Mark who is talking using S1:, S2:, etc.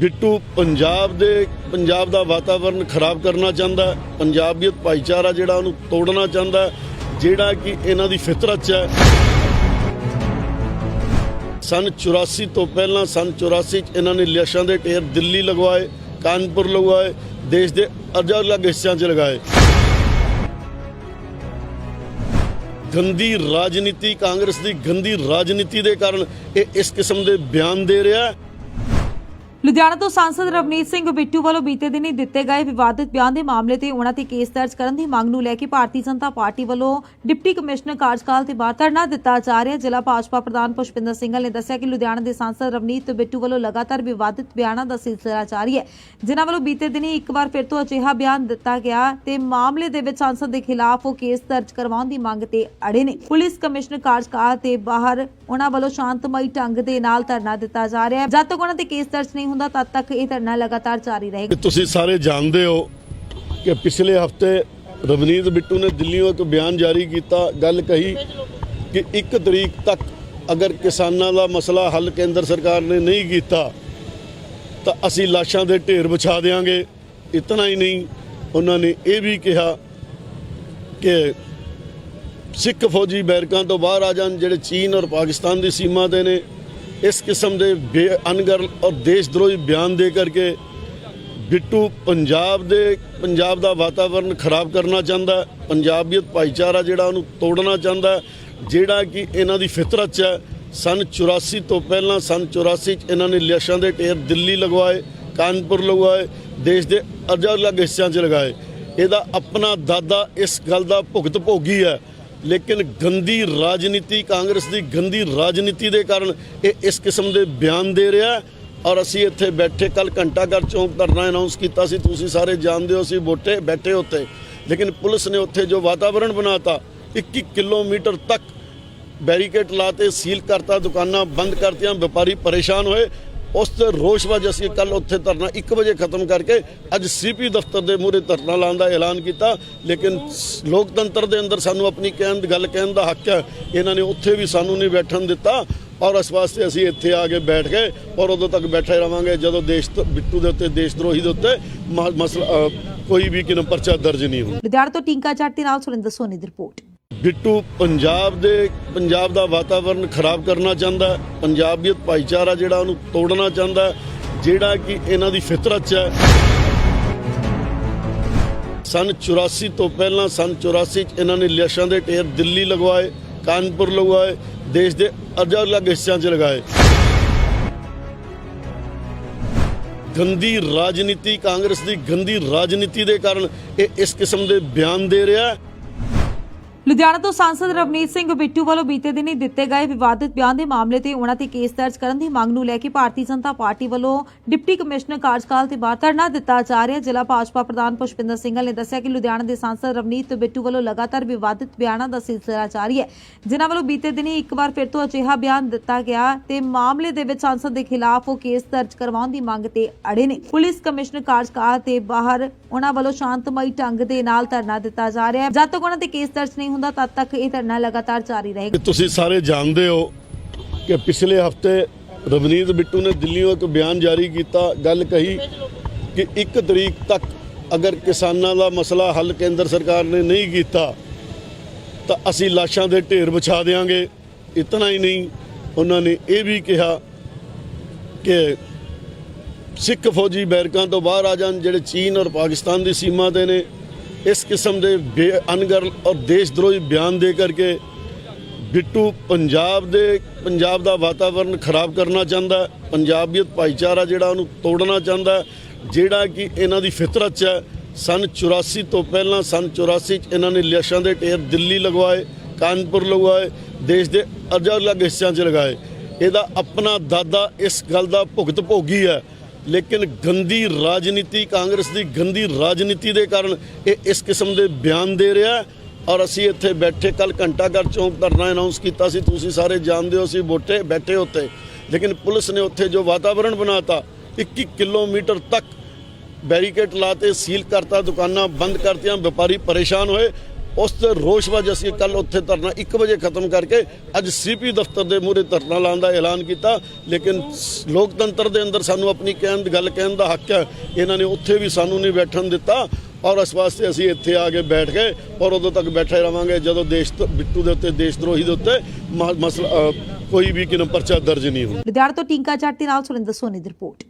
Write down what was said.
S1: ਬਿੱਟੂ ਪੰਜਾਬ ਦੇ, ਪੰਜਾਬ ਦਾ ਵਾਤਾਵਰਣ ਖਰਾਬ ਕਰਨਾ ਚਾਹੁੰਦਾ ਪੰਜਾਬੀਅਤ ਭਾਈਚਾਰਾ ਜਿਹੜਾ ਉਹਨੂੰ ਤੋੜਨਾ ਚਾਹੁੰਦਾ ਜਿਹੜਾ ਕਿ ਇਹਨਾਂ ਦੀ ਫਿਤਰਤ 'ਚ ਹੈ। ਸਨ 84 ਤੋਂ ਪਹਿਲਾਂ, ਸਨ 84 ਚ ਇਹਨਾਂ ਨੇ ਲਾਸ਼ਾਂ ਦੇ ਢੇਰ ਦਿੱਲੀ ਲਗਵਾਏ, ਕਾਨਪੁਰ ਲਗਵਾਏ, ਦੇਸ਼ ਦੇ ਅਲੱਗ-ਅਲੱਗ ਹਿੱਸਿਆਂ 'ਚ ਲਗਾਏ। ਗੰਦੀ ਰਾਜਨੀਤੀ, ਕਾਂਗਰਸ ਦੀ ਗੰਦੀ ਰਾਜਨੀਤੀ ਦੇ ਕਾਰਨ ਇਹ ਇਸ ਕਿਸਮ ਦੇ ਬਿਆਨ ਦੇ ਰਿਹਾ ਹੈ।
S2: ਲੁਧਿਆਣਾ ਤੋਂ ਸਾਂਸਦ ਰਵਨੀਤ ਸਿੰਘ ਬਿੱਟੂ ਵੱਲੋਂ ਬੀਤੇ ਦਿਨੀ ਦਿੱਤੇ ਗਏ ਵਿਵਾਦਿਤ ਬਿਆਨ ਦੇ ਮਾਮਲੇ ਤੇ ਉਹਨਾਂ ਤੇ ਕੇਸ ਦਰਜ ਕਰਨ ਦੀ ਮੰਗ ਨੂੰ ਲੈ ਕੇ ਭਾਰਤੀ ਜਨਤਾ ਪਾਰਟੀ ਵੱਲੋਂ ਡਿਪਟੀ ਕਮਿਸ਼ਨਰ ਕਾਰਜਕਾਲ ਤੇ ਬਾਹਰ ਧਰਨਾ ਦਿੱਤਾ ਜਾ ਰਿਹਾ। ਜ਼ਿਲ੍ਹਾ ਭਾਜਪਾ ਪ੍ਰਧਾਨ ਪੁਸ਼ਪਿੰਦਰ ਸਿੰਘਲ ਨੇ ਦੱਸਿਆ ਕਿ ਲੁਧਿਆਣਾ ਦੇ ਸਾਂਸਦ ਰਵਨੀਤ ਬਿੱਟੂ ਵੱਲੋਂ ਲਗਾਤਾਰ ਵਿਵਾਦਿਤ ਬਿਆਨਾਂ ਦਾ ਸਿਲਸਿਲਾ ਜਾਰੀ ਹੈ, ਜਿਨ੍ਹਾਂ ਵੱਲੋਂ ਬੀਤੇ ਦਿਨੀ ਇੱਕ ਵਾਰ ਫਿਰ ਤੋਂ ਅਜਿਹਾ ਬਿਆਨ ਦਿੱਤਾ ਗਿਆ ਤੇ ਮਾਮਲੇ ਦੇ ਵਿੱਚ ਸਾਂਸਦ ਦੇ ਖਿਲਾਫ ਉਹ ਕੇਸ ਦਰਜ ਕਰਵਾਉਣ ਦੀ ਮੰਗ ਤੇ ਅੜੇ ਨੇ। ਪੁਲਿਸ ਕਮਿਸ਼ਨਰ ਕਾਰਜਕਾਲ ਤੇ ਬਾਹਰ ਉਹਨਾਂ ਵੱਲੋਂ ਸ਼ਾਂਤਮਈ ਢੰਗ ਦੇ ਨਾਲ ਧਰਨਾ ਦਿੱਤਾ ਜਾ ਰਿਹਾ ਹੈ। ਜਦ ਤੱਕ ਉਹਨਾਂ ਤੇ ਕੇਸ ਦਰਜ ਨਹੀਂ ਹੁੰਦਾ, ਤਦ ਤੱਕ ਇਹ ਧਰਨਾ ਲਗਾਤਾਰ ਜਾਰੀ ਰਹੇਗਾ।
S1: ਤੁਸੀਂ ਸਾਰੇ ਜਾਣਦੇ ਹੋ ਕਿ ਪਿਛਲੇ ਹਫ਼ਤੇ ਰਵਨੀਤ ਬਿੱਟੂ ਨੇ ਦਿੱਲੀੋਂ ਇੱਕ ਬਿਆਨ ਜਾਰੀ ਕੀਤਾ, ਗੱਲ ਕਹੀ ਕਿ 1 ਤਰੀਕ ਤੱਕ ਅਗਰ ਕਿਸਾਨਾਂ ਦਾ ਮਸਲਾ ਹੱਲ ਕੇਂਦਰ ਸਰਕਾਰ ਨੇ ਨਹੀਂ ਕੀਤਾ, ਤਾਂ ਅਸੀਂ ਲਾਸ਼ਾਂ ਦੇ ਢੇਰ ਵਿਛਾ ਦੇਵਾਂਗੇ ਇਤਨਾ ਹੀ ਨਹੀਂ, ਉਹਨਾਂ ਨੇ ਇਹ ਵੀ ਕਿਹਾ ਕਿ ਸਿੱਖ ਫੌਜੀ ਬੈਰਕਾਂ ਤੋਂ ਬਾਹਰ ਆ ਜਾਣ, ਜਿਹੜੇ ਚੀਨ ਔਰ ਪਾਕਿਸਤਾਨ ਦੀ ਸੀਮਾ ਤੇ ਨੇ, ਇਸ ਕਿਸਮ ਦੇ ਅਨਗਰ ਔਰ ਦੇਸ਼ ਦਰੋਹੀ ਬਿਆਨ ਦੇ ਕਰਕੇ ਬਿੱਟੂ ਪੰਜਾਬ ਦੇ, ਪੰਜਾਬ ਦਾ ਵਾਤਾਵਰਣ ਖਰਾਬ ਕਰਨਾ ਚਾਹੁੰਦਾ, ਪੰਜਾਬੀਅਤ ਭਾਈਚਾਰਾ ਜਿਹੜਾ ਉਹਨੂੰ ਤੋੜਨਾ ਚਾਹੁੰਦਾ, ਜਿਹੜਾ ਕਿ ਇਹਨਾਂ ਦੀ ਫਿਤਰਤ 'ਚ ਹੈ। ਸਨ 84 ਤੋਂ ਪਹਿਲਾਂ, ਸਨ 84 ਚ ਇਹਨਾਂ ਨੇ ਲਾਸ਼ਾਂ ਦੇ ਢੇਰ ਦਿੱਲੀ ਲਗਵਾਏ, ਕਾਨਪੁਰ ਲਗਵਾਏ, ਦੇਸ਼ ਦੇ ਅਲੱਗ-ਅਲੱਗ ਹਿੱਸਿਆਂ 'ਚ ਲਗਾਏ। ਇਹਦਾ ਆਪਣਾ ਦਾਦਾ ਇਸ ਗੱਲ ਦਾ ਭੁਗਤ ਭੋਗੀ ਹੈ। ਲੇਕਿਨ ਗੰਦੀ ਰਾਜਨੀਤੀ, ਕਾਂਗਰਸ ਦੀ ਗੰਦੀ ਰਾਜਨੀਤੀ ਦੇ ਕਾਰਨ ਇਹ ਇਸ ਕਿਸਮ ਦੇ ਬਿਆਨ ਦੇ ਰਿਹਾ ਔਰ ਅਸੀਂ ਇੱਥੇ ਬੈਠੇ ਕੱਲ ਘੰਟਾ ਘਰ ਚੌਂਕ ਧਰਨਾ ਅਨਾਉਂਸ ਕੀਤਾ ਸੀ, ਤੁਸੀਂ ਸਾਰੇ ਜਾਣਦੇ ਹੋ, ਅਸੀਂ ਬੋਟੇ ਬੈਠੇ ਉੱਤੇ ਲੇਕਿਨ ਪੁਲਿਸ ਨੇ ਉੱਥੇ ਜੋ ਵਾਤਾਵਰਣ ਬਣਾਤਾ 21 ਕਿਲੋਮੀਟਰ ਤੱਕ ਬੈਰੀਕੇਡ ਲਾਤੇ, ਸੀਲ ਕਰਤਾ, ਦੁਕਾਨਾਂ ਬੰਦ ਕਰਤੀਆਂ, ਵਪਾਰੀ ਪਰੇਸ਼ਾਨ ਹੋਏ। ਉਸ ਤੇ ਰੋਸ਼ ਵਜ ਅਸੀਂ ਕੱਲ ਉੱਥੇ ਧਰਨਾ 1 ਵਜੇ ਖਤਮ ਕਰਕੇ ਅੱਜ ਸੀਪੀ ਦਫ਼ਤਰ ਦੇ ਮੂਹਰੇ ਧਰਨਾ ਲਾਉਣ ਦਾ ਐਲਾਨ ਕੀਤਾ। ਲੇਕਿਨ ਲੋਕਤੰਤਰ ਦੇ ਅੰਦਰ ਸਾਨੂੰ ਆਪਣੀ ਕਹਿਣ ਦੀ ਗੱਲ ਕਹਿਣ ਦਾ ਹੱਕ ਹੈ। ਇਹਨਾਂ ਨੇ ਉੱਥੇ ਵੀ ਸਾਨੂੰ ਨਹੀਂ ਬੈਠਣ ਦਿੱਤਾ ਔਰ ਇਸ ਵਾਸਤੇ ਅਸੀਂ ਇੱਥੇ ਆ ਕੇ ਬੈਠ ਗਏ ਔਰ ਉਦੋਂ ਤੱਕ ਬੈਠੇ ਰਵਾਂਗੇ ਜਦੋਂ ਦੇਸ਼ ਬਿੱਟੂ ਦੇ ਉੱਤੇ, ਦੇਸ਼ ਦਰੋਹੀ ਦੇ ਉੱਤੇ ਮ- ਮਸਲਾ ਕੋਈ ਵੀ ਕਿਨਮ ਪਰਚਾ ਦਰਜ ਨਹੀਂ ਹੁੰਦਾ
S2: ਲੁਧਿਆਣਾ ਤੋਂ ਟਿੰਕਾ ਚੱਟ ਦੇ ਨਾਲ ਸੁਰਿੰਦਰ ਸੋਨੀ ਦੀ ਰਿਪੋਰਟ।
S1: ਬਿੱਟੂ ਪੰਜਾਬ ਦੇ ਪੰਜਾਬ ਦਾ ਵਾਤਾਵਰਣ ਖਰਾਬ ਕਰਨਾ ਚਾਹੁੰਦਾ ਪੰਜਾਬੀਅਤ ਭਾਈਚਾਰਾ ਜਿਹੜਾ ਉਹਨੂੰ ਤੋੜਨਾ ਚਾਹੁੰਦਾ ਜਿਹੜਾ ਕਿ ਇਹਨਾਂ ਦੀ ਫਿਤਰਤ 'ਚ ਹੈ। ਸਨ 84 ਤੋਂ ਪਹਿਲਾਂ, ਸਨ 84 ਚ ਇਹਨਾਂ ਨੇ ਲਾਸ਼ਾਂ ਦੇ ਢੇਰ ਦਿੱਲੀ ਲਗਵਾਏ, ਕਾਨਪੁਰ ਲਗਵਾਏ, ਦੇਸ਼ ਦੇ ਅਲੱਗ-ਅਲੱਗ ਹਿੱਸਿਆਂ 'ਚ ਲਗਾਏ। ਗੰਦੀ ਰਾਜਨੀਤੀ, ਕਾਂਗਰਸ ਦੀ ਗੰਦੀ ਰਾਜਨੀਤੀ ਦੇ ਕਾਰਨ ਇਹ ਇਸ ਕਿਸਮ ਦੇ ਬਿਆਨ ਦੇ ਰਿਹਾ ਹੈ।
S2: ਲੁਧਿਆਣਾ ਤੋਂ ਸਾਂਸਦ ਰਵਨੀਤ ਸਿੰਘ ਬਿੱਟੂ ਵੱਲੋਂ ਬੀਤੇ ਦਿਨੀ ਦਿੱਤੇ ਗਏ ਵਿਵਾਦਿਤ ਬਿਆਨ ਦੇ ਮਾਮਲੇ ਤੇ ਉਹਨਾਂ ਤੇ ਕੇਸ ਦਰਜ ਕਰਨ ਦੀ ਮੰਗ ਨੂੰ ਲੈ ਕੇ ਭਾਰਤੀ ਜਨਤਾ ਪਾਰਟੀ ਵੱਲੋਂ ਡਿਪਟੀ ਕਮਿਸ਼ਨਰ ਕਾਰਜਕਾਲ ਤੇ ਬਾਹਰ ਧਰਨਾ ਦਿੱਤਾ ਜਾ ਰਿਹਾ। ਹੈ ਜ਼ਿਲ੍ਹਾ ਭਾਜਪਾ ਪ੍ਰਧਾਨ ਪੁਸ਼ਪਿੰਦਰ ਸਿੰਘਲ ਨੇ ਦੱਸਿਆ ਕਿ ਲੁਧਿਆਣਾ ਦੇ ਸਾਂਸਦ ਰਵਨੀਤ ਬਿੱਟੂ ਵੱਲੋਂ ਲਗਾਤਾਰ ਵਿਵਾਦਿਤ ਬਿਆਨਾਂ ਦਾ ਸਿਲਸਿਲਾ ਜਾਰੀ ਹੈ, ਜਿਨ੍ਹਾਂ ਵੱਲੋਂ ਬੀਤੇ ਦਿਨੀ ਇੱਕ ਵਾਰ ਫਿਰ ਤੋਂ ਅਜਿਹਾ ਬਿਆਨ ਦਿੱਤਾ ਗਿਆ ਤੇ ਮਾਮਲੇ ਦੇ ਵਿੱਚ ਸਾਂਸਦ ਦੇ ਖਿਲਾਫ ਉਹ ਕੇਸ ਦਰਜ ਕਰਵਾਉਣ ਦੀ ਮੰਗ ਤੇ ਅੜੇ ਨੇ। ਪੁਲਿਸ ਕਮਿਸ਼ਨਰ ਕਾਰਜਕਾਲ ਤੇ ਬਾਹਰ ਉਹਨਾਂ ਵੱਲੋਂ ਸ਼ਾਂਤਮਈ ਢੰਗ ਦੇ ਨਾਲ ਧਰਨਾ ਦਿੱਤਾ ਜਾ ਰਿਹਾ ਹੈ। ਜਦ ਤੱਕ ਉਹਨਾਂ ਤੇ ਕੇਸ ਦਰਜ ਨਹੀਂ ਹੁੰਦਾ ਤਦ ਤੱਕ ਇਹ ਧਰਨਾ ਲਗਾਤਾਰ ਜਾਰੀ ਰਹੇਗਾ।
S1: ਤੁਸੀਂ ਸਾਰੇ ਜਾਣਦੇ ਹੋ ਕਿ ਪਿਛਲੇ ਹਫ਼ਤੇ ਰਵਨੀਤ ਬਿੱਟੂ ਨੇ ਦਿੱਲੀੋਂ ਇੱਕ ਬਿਆਨ ਜਾਰੀ ਕੀਤਾ, ਗੱਲ ਕਹੀ ਕਿ 1 ਤਰੀਕ ਤੱਕ ਅਗਰ ਕਿਸਾਨਾਂ ਦਾ ਮਸਲਾ ਹੱਲ ਕੇਂਦਰ ਸਰਕਾਰ ਨੇ ਨਹੀਂ ਕੀਤਾ, ਤਾਂ ਅਸੀਂ ਲਾਸ਼ਾਂ ਦੇ ਢੇਰ ਵਿਛਾ ਦੇਵਾਂਗੇ ਇਤਨਾ ਹੀ ਨਹੀਂ, ਉਹਨਾਂ ਨੇ ਇਹ ਵੀ ਕਿਹਾ ਕਿ ਸਿੱਖ ਫੌਜੀ ਬੈਰਕਾਂ ਤੋਂ ਬਾਹਰ ਆ ਜਾਣ, ਜਿਹੜੇ ਚੀਨ ਔਰ ਪਾਕਿਸਤਾਨ ਦੀ ਸੀਮਾ ਤੇ ਨੇ। ਇਸ ਕਿਸਮ ਦੇ ਅਨਗਰ ਔਰ ਦੇਸ਼ ਦਰੋਹੀ ਬਿਆਨ ਦੇ ਕਰਕੇ ਬਿੱਟੂ ਪੰਜਾਬ ਦੇ, ਪੰਜਾਬ ਦਾ ਵਾਤਾਵਰਣ ਖਰਾਬ ਕਰਨਾ ਚਾਹੁੰਦਾ, ਪੰਜਾਬੀਅਤ ਭਾਈਚਾਰਾ ਜਿਹੜਾ ਉਹਨੂੰ ਤੋੜਨਾ ਚਾਹੁੰਦਾ, ਜਿਹੜਾ ਕਿ ਇਹਨਾਂ ਦੀ ਫਿਤਰਤ 'ਚ ਹੈ। ਸਨ 84 ਤੋਂ ਪਹਿਲਾਂ, ਸਨ 84 ਚ ਇਹਨਾਂ ਨੇ ਲਾਸ਼ਾਂ ਦੇ ਢੇਰ ਦਿੱਲੀ ਲਗਵਾਏ, ਕਾਨਪੁਰ ਲਗਵਾਏ, ਦੇਸ਼ ਦੇ ਅਲੱਗ-ਅਲੱਗ ਹਿੱਸਿਆਂ 'ਚ ਲਗਾਏ। ਇਹਦਾ ਆਪਣਾ ਦਾਦਾ ਇਸ ਗੱਲ ਦਾ ਭੁਗਤ ਭੋਗੀ ਹੈ। ਲੇਕਿਨ ਗੰਦੀ ਰਾਜਨੀਤੀ, ਕਾਂਗਰਸ ਦੀ ਗੰਦੀ ਰਾਜਨੀਤੀ ਦੇ ਕਾਰਨ ਇਹ ਇਸ ਕਿਸਮ ਦੇ ਬਿਆਨ ਦੇ ਰਿਹਾ ਔਰ ਅਸੀਂ ਇੱਥੇ ਬੈਠੇ ਕੱਲ ਘੰਟਾ ਘਰ ਚੌਂਕ ਧਰਨਾ ਅਨਾਉਂਸ ਕੀਤਾ ਸੀ, ਤੁਸੀਂ ਸਾਰੇ ਜਾਣਦੇ ਹੋ, ਅਸੀਂ ਬੋਟੇ ਬੈਠੇ ਉੱਤੇ ਲੇਕਿਨ ਪੁਲਿਸ ਨੇ ਉੱਥੇ ਜੋ ਵਾਤਾਵਰਣ ਬਣਾਤਾ 21 ਕਿਲੋਮੀਟਰ ਤੱਕ ਬੈਰੀਕੇਡ ਲਾਤੇ, ਸੀਲ ਕਰਤਾ, ਦੁਕਾਨਾਂ ਬੰਦ ਕਰਤੀਆਂ, ਵਪਾਰੀ ਪਰੇਸ਼ਾਨ ਹੋਏ। ਉਸ ਤੇ ਰੋਸ਼ ਵਜੋਂ ਅਸੀਂ ਕੱਲ ਉੱਥੇ ਧਰਨਾ 1 ਵਜੇ ਖਤਮ ਕਰਕੇ ਅੱਜ ਸੀਪੀ ਦਫ਼ਤਰ ਦੇ ਮੂਹਰੇ ਧਰਨਾ ਲਾਉਣ ਦਾ ਐਲਾਨ ਕੀਤਾ। ਲੇਕਿਨ ਲੋਕਤੰਤਰ ਦੇ ਅੰਦਰ ਸਾਨੂੰ ਆਪਣੀ ਕਹਿਣ, ਗੱਲ ਕਹਿਣ ਦਾ ਹੱਕ ਹੈ। ਇਹਨਾਂ ਨੇ ਉੱਥੇ ਵੀ ਸਾਨੂੰ ਨਹੀਂ ਬੈਠਣ ਦਿੱਤਾ ਔਰ ਇਸ ਵਾਸਤੇ ਅਸੀਂ ਇੱਥੇ ਆ ਕੇ ਬੈਠ ਗਏ ਔਰ ਉਦੋਂ ਤੱਕ ਬੈਠੇ ਰਵਾਂਗੇ ਜਦੋਂ ਦੇਸ਼ ਤੋਂ- ਬਿੱਟੂ ਦੇ ਉੱਤੇ, ਦੇਸ਼ ਦਰੋਹੀ ਦੇ ਉੱਤੇ ਮ- ਮਸਲਾ ਕੋਈ ਵੀ ਕਿਨ ਪਰਚਾ ਦਰਜ ਨਹੀਂ ਹੁੰਦਾ
S2: ਲੁਧਿਆਣਾ ਤੋਂ ਟਿੰਕਾ ਜੱਟ ਦੇ ਨਾਲ ਸੁਰਿੰਦਰ ਸੋਨੀ ਦੀ ਰਿਪੋਰਟ।